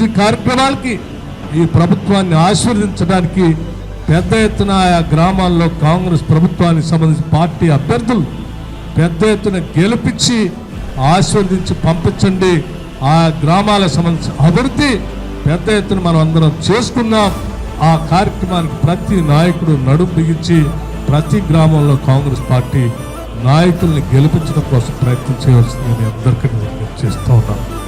అభివృద్ధి కార్యక్రమాలకి ఈ ప్రభుత్వాన్ని ఆశీర్వదించడానికి పెద్ద ఎత్తున ఆయా గ్రామాల్లో కాంగ్రెస్ ప్రభుత్వానికి సంబంధించిన పార్టీ అభ్యర్థులు పెద్ద ఎత్తున గెలిపించి ఆశీర్వదించి పంపించండి. ఆ గ్రామాలకు సంబంధించిన అభివృద్ధి పెద్ద ఎత్తున మనం అందరం చేసుకున్నాం ఆ కార్యక్రమానికి ప్రతి నాయకుడు నడుం బిగించి ప్రతి గ్రామంలో కాంగ్రెస్ పార్టీ నాయకుల్ని గెలిపించడం కోసం ప్రయత్నం చేయవలసింది నేను అందరికీ చేస్తూ ఉన్నాను.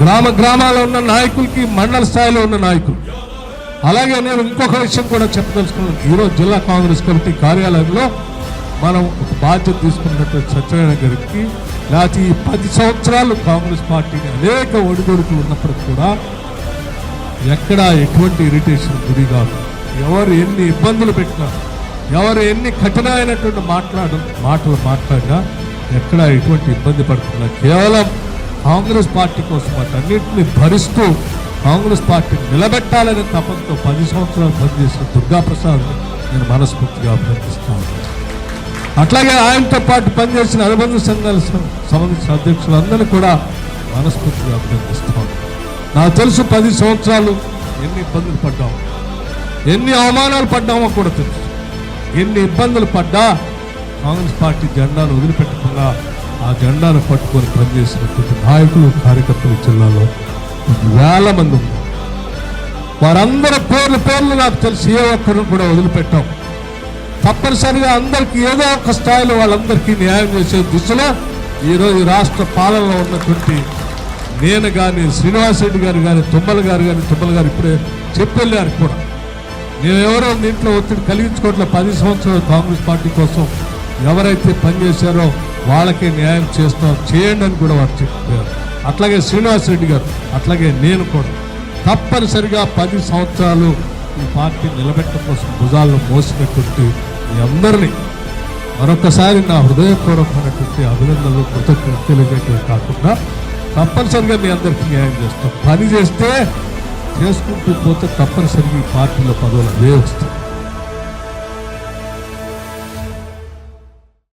గ్రామ గ్రామాల్లో ఉన్న నాయకులకి మండల స్థాయిలో ఉన్న నాయకులు. అలాగే నేను ఇంకొక విషయం కూడా చెప్పదలుచుకున్నాను. ఈరోజు జిల్లా కాంగ్రెస్ కమిటీ కార్యాలయంలో మనం ఒక బాధ్యత తీసుకున్నట్టు సత్యనారాయణ గారికి లేకపోతే ఈ పది సంవత్సరాలు కాంగ్రెస్ పార్టీని అనేక ఒడిదొడుకులు ఉన్నప్పటికీ కూడా ఎక్కడ ఎటువంటి ఇరిటేషన్ గురి కాదు. ఎవరు ఎన్ని ఇబ్బందులు పెట్టినా ఎవరు ఎన్ని కఠినమైనటువంటి మాట్లాడ మాటలు మాట్లాడినా ఎక్కడ ఎటువంటి ఇబ్బంది పడుతున్నా కేవలం కాంగ్రెస్ పార్టీ కోసం వాటన్నిటిని భరిస్తూ కాంగ్రెస్ పార్టీని నిలబెట్టాలనే తపంతో పది సంవత్సరాలు పనిచేసిన దుర్గాప్రసాద్ నేను మనస్ఫూర్తిగా అభినందిస్తాను. అట్లాగే ఆయనతో పాటు పనిచేసిన అనుబంధ సంఘాల సంబంధించిన అధ్యక్షులందరినీ కూడా మనస్ఫూర్తిగా అభినందిస్తాను. నాకు తెలుసు పది సంవత్సరాలు ఎన్ని ఇబ్బందులు పడ్డాము ఎన్ని అవమానాలు పడ్డామో కూడా తెలుసు. ఎన్ని ఇబ్బందులు పడ్డా కాంగ్రెస్ పార్టీ జెండాను వదిలిపెట్టకుండా ఆ జెండాను పట్టుకొని పనిచేసినటువంటి నాయకులు కార్యకర్తలు జిల్లాలో వేల మంది ఉన్నారు. వారందరి పేర్లు పేర్లు నాకు తెలిసి ఏ ఒక్కరిని కూడా వదిలిపెట్టాం. తప్పనిసరిగా అందరికీ ఏదో ఒక స్థాయిలో వాళ్ళందరికీ న్యాయం చేసే దిశలో ఈరోజు రాష్ట్ర పాలనలో ఉన్నటువంటి నేను కానీ శ్రీనివాసరెడ్డి గారు కానీ తుమ్మల గారు కానీ తుమ్మల గారు ఇప్పుడే చెప్పెళ్ళారు కూడా. నేను ఎవరో దీంట్లో ఒత్తిడి కలిగించుకోవట్లే. పది సంవత్సరాలు కాంగ్రెస్ పార్టీ కోసం ఎవరైతే పనిచేశారో వాళ్ళకే న్యాయం చేస్తాం చేయండి అని కూడా వారు చెప్పారు. అట్లాగే శ్రీనివాస్ రెడ్డి గారు అట్లాగే నేను కూడా తప్పనిసరిగా పది సంవత్సరాలు ఈ పార్టీ నిలబెట్టడం కోసం భుజాలను మోసినటువంటి మీ అందరినీ మరొకసారి నా హృదయపూర్వకమైనటువంటి అభినందనలు కృతజ్ఞతలు తెలియజేయటమే కాకుండా తప్పనిసరిగా మీ అందరికీ న్యాయం చేస్తాం. పని చేస్తే చేసుకుంటూ పోతే తప్పనిసరిగా ఈ పార్టీలో పదవులు అవే వస్తాయి.